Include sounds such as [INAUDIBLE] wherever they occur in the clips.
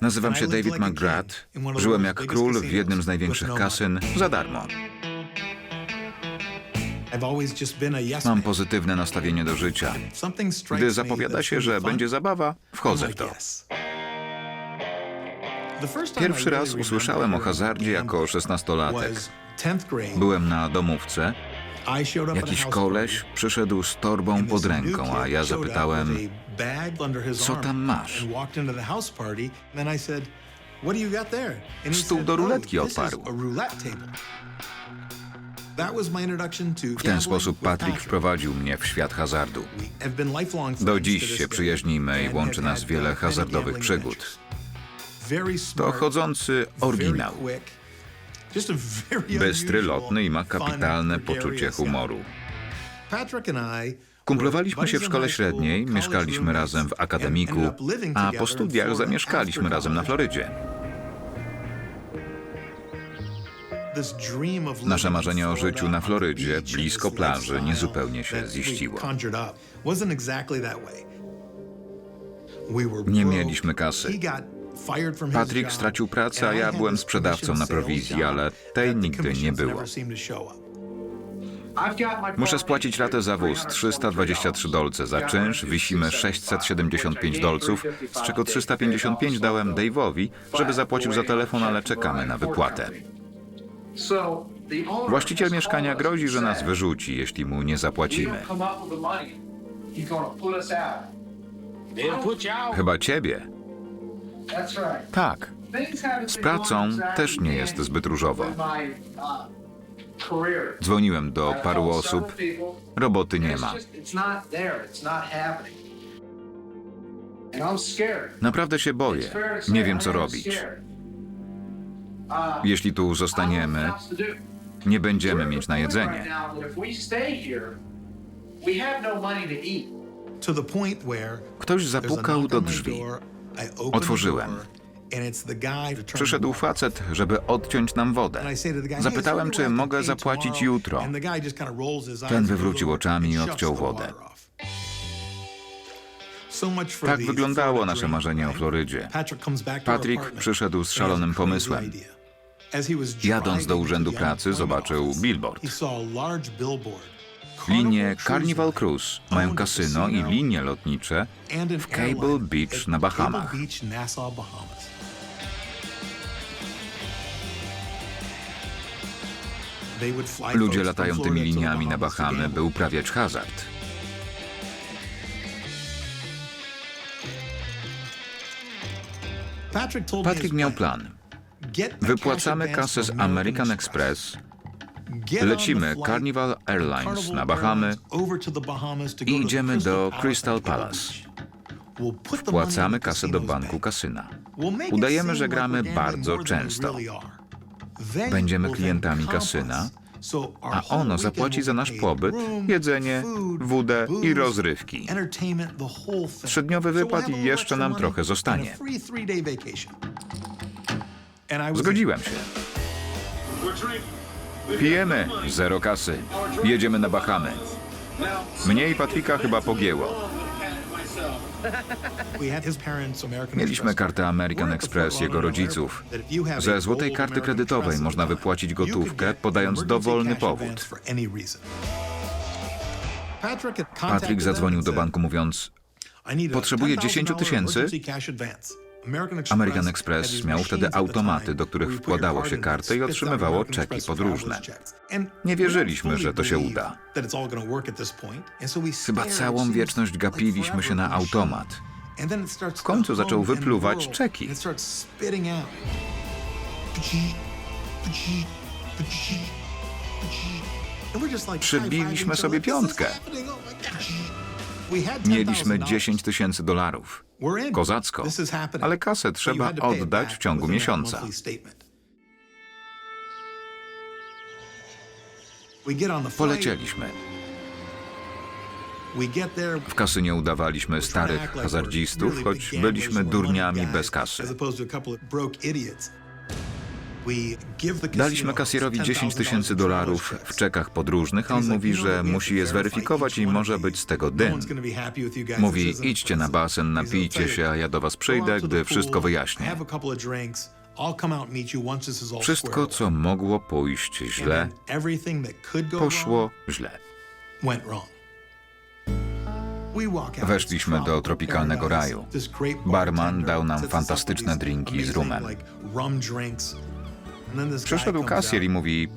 Nazywam się David McGrath. Żyłem jak król w jednym z największych kasyn za darmo. Mam pozytywne nastawienie do życia. Gdy zapowiada się, że będzie zabawa, wchodzę w to. Pierwszy raz usłyszałem o hazardzie jako szesnastolatek. Byłem na domówce. Jakiś koleś przyszedł z torbą pod ręką, a ja zapytałem, co tam masz? Stół do ruletki odparł. W ten sposób Patrick wprowadził mnie w świat hazardu. Do dziś się przyjaźnimy i łączy nas wiele hazardowych przygód. To chodzący oryginał. Bystry, lotny i ma kapitalne poczucie humoru. Kumplowaliśmy się w szkole średniej, mieszkaliśmy razem w akademiku, a po studiach zamieszkaliśmy razem na Florydzie. Nasze marzenie o życiu na Florydzie, blisko plaży, niezupełnie się ziściło. Nie mieliśmy kasy. Patrick stracił pracę, a ja byłem sprzedawcą na prowizji, ale tej nigdy nie było. Muszę spłacić ratę za wóz 323 dolce. Za czynsz wisimy 675 dolców, z czego 355 dałem Dave'owi, żeby zapłacił za telefon, ale czekamy na wypłatę. Właściciel mieszkania grozi, że nas wyrzuci, jeśli mu nie zapłacimy. Chyba ciebie. Tak. Z pracą też nie jest zbyt różowo. Dzwoniłem do paru osób. Roboty nie ma. Naprawdę się boję. Nie wiem, co robić. Jeśli tu zostaniemy, nie będziemy mieć na jedzenie. Ktoś zapukał do drzwi. Otworzyłem. Przyszedł facet, żeby odciąć nam wodę. Zapytałem, czy mogę zapłacić jutro. Ten wywrócił oczami i odciął wodę. Tak wyglądało nasze marzenie o Florydzie. Patrick przyszedł z szalonym pomysłem. Jadąc do urzędu pracy, zobaczył billboard. Linie Carnival Cruise mają kasyno i linie lotnicze w Cable Beach na Bahamach. Ludzie latają tymi liniami na Bahamy, by uprawiać hazard. Patrick miał plan. Wypłacamy kasę z American Express, lecimy Carnival Airlines na Bahamy i idziemy do Crystal Palace. Wpłacamy kasę do banku kasyna. Udajemy, że gramy bardzo często. Będziemy klientami kasyna, a ono zapłaci za nasz pobyt, jedzenie, wódę i rozrywki. Trzydniowy wypad i jeszcze nam trochę zostanie. Zgodziłem się. Pijemy, zero kasy. Jedziemy na Bahamy. Mnie i Patricka chyba pogięło. Mieliśmy kartę American Express jego rodziców. Ze złotej karty kredytowej można wypłacić gotówkę, podając dowolny powód. Patrick zadzwonił do banku mówiąc, Potrzebuję 10 tysięcy. American Express miał wtedy automaty, do których wkładało się kartę i otrzymywało czeki podróżne. Nie wierzyliśmy, że to się uda. Chyba całą wieczność gapiliśmy się na automat. W końcu zaczął wypluwać czeki. Przybiliśmy sobie piątkę. Mieliśmy 10 tysięcy dolarów. Kozacko. Ale kasę trzeba oddać w ciągu miesiąca. Polecieliśmy. W kasynie udawaliśmy starych hazardzistów, choć byliśmy durniami bez kasy. Daliśmy kasjerowi 10 tysięcy dolarów w czekach podróżnych, a on mówi, że musi je zweryfikować i może być z tego dym. Mówi, idźcie na basen, napijcie się, a ja do was przyjdę, gdy wszystko wyjaśnię. Wszystko, co mogło pójść źle, poszło źle. Weszliśmy do tropikalnego raju. Barman dał nam fantastyczne drinki z rumem. Przyszedł kasjer i mówi,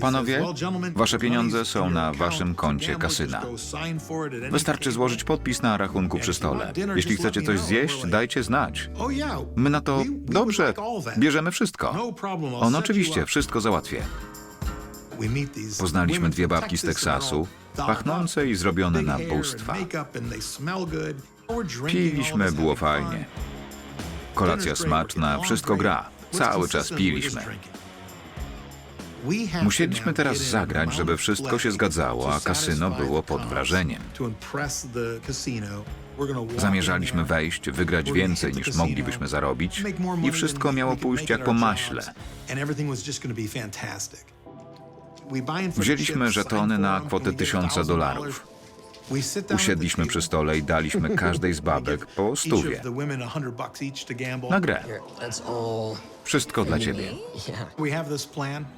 Panowie, wasze pieniądze są na waszym koncie kasyna. wystarczy złożyć podpis na rachunku przy stole. Jeśli chcecie coś zjeść, dajcie znać. My na to, dobrze, bierzemy wszystko. On oczywiście wszystko załatwię. Poznaliśmy dwie babki z Teksasu, pachnące i zrobione na bóstwa. Piliśmy, było fajnie. Kolacja smaczna, wszystko gra. Cały czas piliśmy. Musieliśmy teraz zagrać, żeby wszystko się zgadzało, a kasyno było pod wrażeniem. Zamierzaliśmy wejść, wygrać więcej niż moglibyśmy zarobić i wszystko miało pójść jak po maśle. Wzięliśmy żetony na kwotę tysiąca dolarów. Usiedliśmy przy stole i daliśmy [LAUGHS] każdej z babek po stówie. Na grę. Wszystko dla ciebie.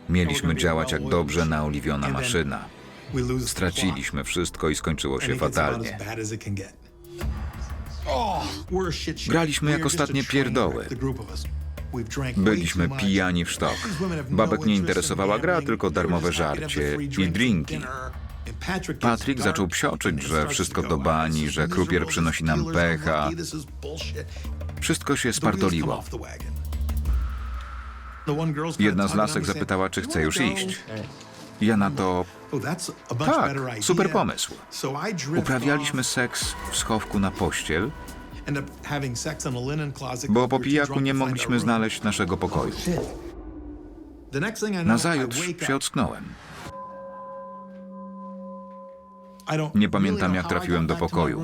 Mieliśmy działać jak dobrze naoliwiona maszyna. Straciliśmy wszystko i skończyło się fatalnie. Graliśmy jak ostatnie pierdoły. Byliśmy pijani w sztok. Babek nie interesowała gra, tylko darmowe żarcie i drinki. Patrick zaczął psioczyć, że wszystko to bani, że krupier przynosi nam pecha. Wszystko się spartoliło. Jedna z lasek zapytała, czy chce już iść. Ja na to, tak, super pomysł. Uprawialiśmy seks w schowku na pościel, bo po pijaku nie mogliśmy znaleźć naszego pokoju. Nazajutrz się ocknąłem. Nie pamiętam, jak trafiłem do pokoju.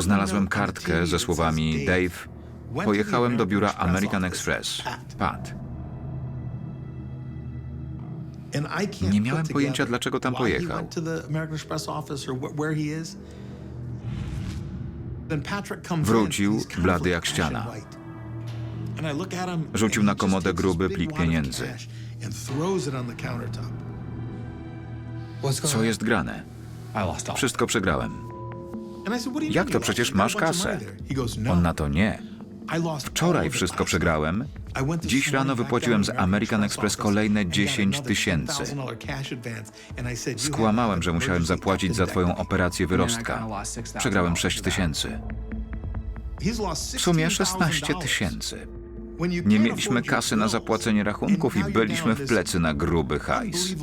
Znalazłem kartkę ze słowami Dave, pojechałem do biura American Express. Pat. Nie miałem pojęcia, dlaczego tam pojechał. Wrócił, blady jak ściana. Rzucił na komodę gruby plik pieniędzy. Co jest grane? Wszystko przegrałem. Jak to przecież masz kasę? On na to nie. Wczoraj wszystko przegrałem. Dziś rano wypłaciłem z American Express kolejne 10 tysięcy. Skłamałem, że musiałem zapłacić za twoją operację wyrostka. Przegrałem 6 tysięcy. W sumie 16 tysięcy. Nie mieliśmy kasy na zapłacenie rachunków i byliśmy w plecy na gruby hajs.